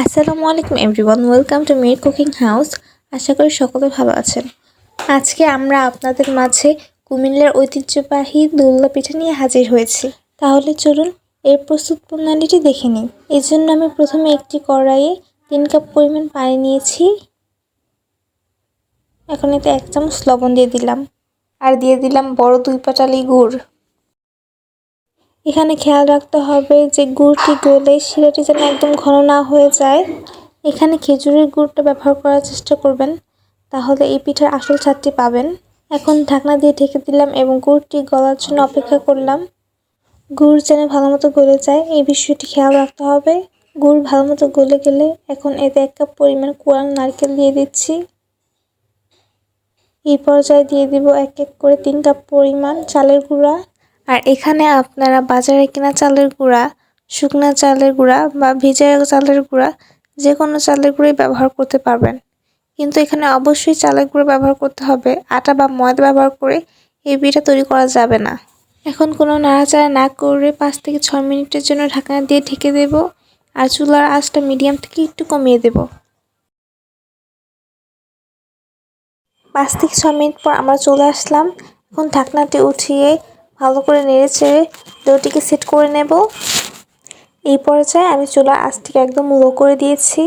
আসসালামু আলাইকুম everyone, welcome to Mir cooking house. আশা করি সকলে ভালো আছেন। আজকে আমরা আপনাদের মাঝে কুমিল্লার ঐতিহ্যবাহী দোল্লা পিঠা নিয়ে হাজির হয়েছি। তাহলে চলুন এর প্রস্তুত প্রণালীটি দেখে নিন এর জন্য আমি প্রথমে একটি কড়াইয়ে তিন কাপ পরিমাণ পানি নিয়েছি। এখন এতে এক চামচ লবণ দিয়ে দিলাম। আর দিয়ে দিলাম বড় দুই পাটালি গুড়। এখানে খেয়াল রাখতে হবে যে গুড়টি গলে শিরাটি যেন একদম ঘন না হয়ে যায়। এখানে খেজুরের গুড়টা ব্যবহার করার চেষ্টা করবেন, তাহলে এই পিঠার আসল স্বাদটি পাবেন। এখন ঢাকনা দিয়ে ঢেকে দিলাম এবং গুড়টি গলার জন্য অপেক্ষা করলাম। গুড় যেন ভালো মতো গলে যায়, এই বিষয়টি খেয়াল রাখতে হবে। গুড় ভালো মতো গলে গেলে এখন এতে এক কাপ পরিমাণ কোরাল নারকেল দিয়ে দিচ্ছি। এই পর্যায়ে দিয়ে দিব এক এক করে তিন কাপ পরিমাণ চালের গুঁড়া। আর এখানে আপনারা বাজারে কেনা চালের গুঁড়া, শুকনা চালের গুঁড়া বা ভিজা চালের গুঁড়া যে কোনো চালের গুঁড়োই ব্যবহার করতে পারবেন। কিন্তু এখানে অবশ্যই চালের গুঁড়ো ব্যবহার করতে হবে। আটা বা ময়দা ব্যবহার করে এই পিঠা তৈরি করা যাবে না। এখন কোনো নাড়াচাড়া না করে পাঁচ থেকে ছয় মিনিটের জন্য ঢাকনা দিয়ে ঢেকে দেব আর চুলার আঁচটা মিডিয়াম থেকে একটু কমিয়ে দেব। পাঁচ থেকে ছ মিনিট পর আমরা চলে আসলাম। এখন ঢাকনাটি উঠিয়ে ভালো করে নেড়ে চেড়ে ডোটিকে সেট করে নেব। এই পর্যায়ে আমি চুলা আঁচটিকে একদম লো করে দিয়েছি।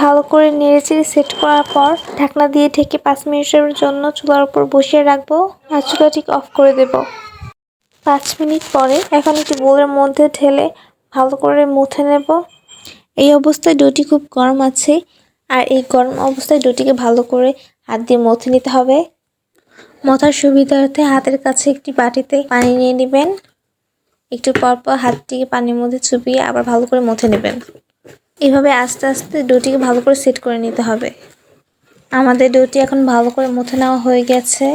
ভালো করে নেড়ে চেড়ে সেট করার পর ঢাকনা দিয়ে ঢেকে পাঁচ মিনিটের জন্য চুলার উপর বসিয়ে রাখব আর চুলাটিকে অফ করে দেব। পাঁচ মিনিট পরে এখন একটি বোলের মধ্যে ঢেলে ভালো করে মুথে নেব। এই অবস্থায় ডোটি খুব গরম আছে আর এই গরম অবস্থায় ডোটিকে ভালো করে হাত দিয়ে মথে নিতে হবে। মথার সুবিধার্থে হাতের কাছে একটি বাটিতে পানি নিয়ে নেবেন। একটু পরপর হাতটিকে পানির মধ্যে চুপিয়ে আবার ভালো করে মথে নেবেন। এভাবে আস্তে আস্তে ডোটিকে ভালো করে সেট করে নিতে হবে। আমাদের ডোটি এখন ভালো করে মথে নেওয়া হয়ে গেছে।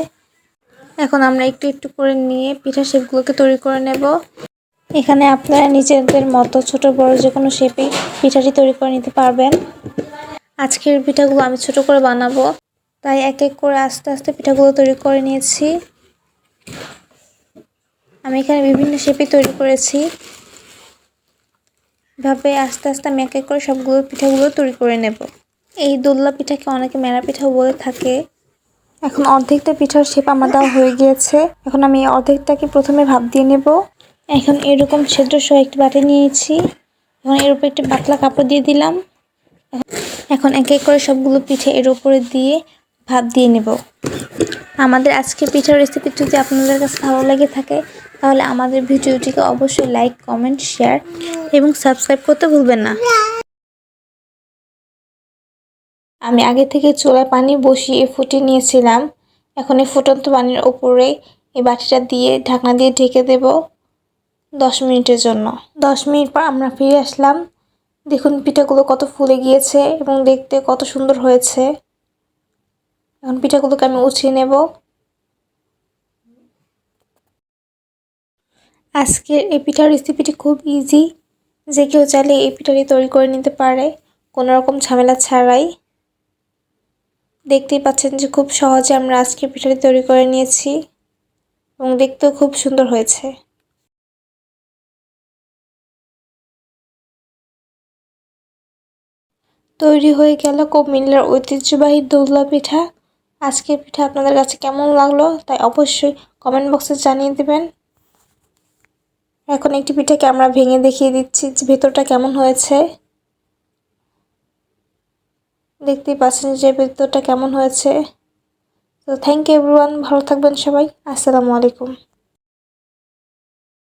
এখন আমরা একটু একটু করে নিয়ে পিঠা শেপগুলোকে তৈরি করে নেব। এখানে আপনারা নিজেদের মতো ছোট বড় যে কোনো শেপেই পিঠাটি তৈরি করে নিতে পারবেন। আজকের পিঠাগুলো আমি ছোট করে বানাবো। তাই এক এক করে আস্তে আস্তে পিঠাগুলো তৈরি করে নিয়েছি। আমি এখানে বিভিন্ন শেপে তৈরি করেছি। এভাবে আস্তে আস্তে আমি এক এক করে সবগুলো পিঠাগুলো তৈরি করে নেব। এই দোল্লা পিঠাকে অনেকে মেরা পিঠাও বলে থাকে। এখন অর্ধেকটা পিঠার শেপ আমার দেওয়া হয়ে গিয়েছে। এখন আমি অর্ধেকটাকে প্রথমে ভাব দিয়ে নেব। এখন এরকম ছেদ্র সহ একটি বাটি নিয়েছি। এখন এর উপর একটি পাতলা কাপড় দিয়ে দিলাম। এখন এক এক করে সবগুলো পিঠে এর উপরে দিয়ে ভাপ দিয়ে নেব। আমাদের আজকে পিঠার রেসিপি যদি আপনাদের কাছে ভালো লেগে থাকে, তাহলে আমাদের ভিডিওটিকে অবশ্যই লাইক কমেন্ট শেয়ার এবং সাবস্ক্রাইব করতে ভুলবেন না। আমি আগে থেকে চুলায় পানি বসিয়ে ফুটিয়ে নিয়েছিলাম। এখন এই ফুটন্ত পানির ওপরে এই বাটিটা দিয়ে ঢাকনা দিয়ে ঢেকে দেব দশ মিনিটের জন্য। দশ মিনিট পর আমরা ফিরে আসলাম। দেখুন পিঠাগুলো কত ফুলে গিয়েছে এবং দেখতে কত সুন্দর হয়েছে। এখন পিঠাগুলোকে আমি উঠিয়ে নেব। আজকের এই পিঠার রেসিপিটি খুব ইজি যে কেউ চাইলে এই পিঠাটি তৈরি করে নিতে পারে, কোনো রকম ঝামেলা ছাড়াই। দেখতেই পাচ্ছেন যে খুব সহজে আমরা আজকের পিঠাটি তৈরি করে নিয়েছি এবং দেখতেও খুব সুন্দর হয়েছে। তৈরি হয়ে গেল কুমিল্লার ঐতিহ্যবাহী দোলা পিঠা। আজকের পিঠা আপনাদের কাছে কেমন লাগল, তাই অবশ্যই কমেন্ট বক্সে জানিয়ে দেবেন। এখন একটি পিঠাকে আমরা ভেঙে দেখিয়ে দিচ্ছি যে ভেতরটা কেমন হয়েছে। দেখতেই পাচ্ছেন যে ভেতরটা কেমন হয়েছে। তো থ্যাংক ইউ এভরিওয়ান ভালো থাকবেন সবাই। আসসালামু আলাইকুম।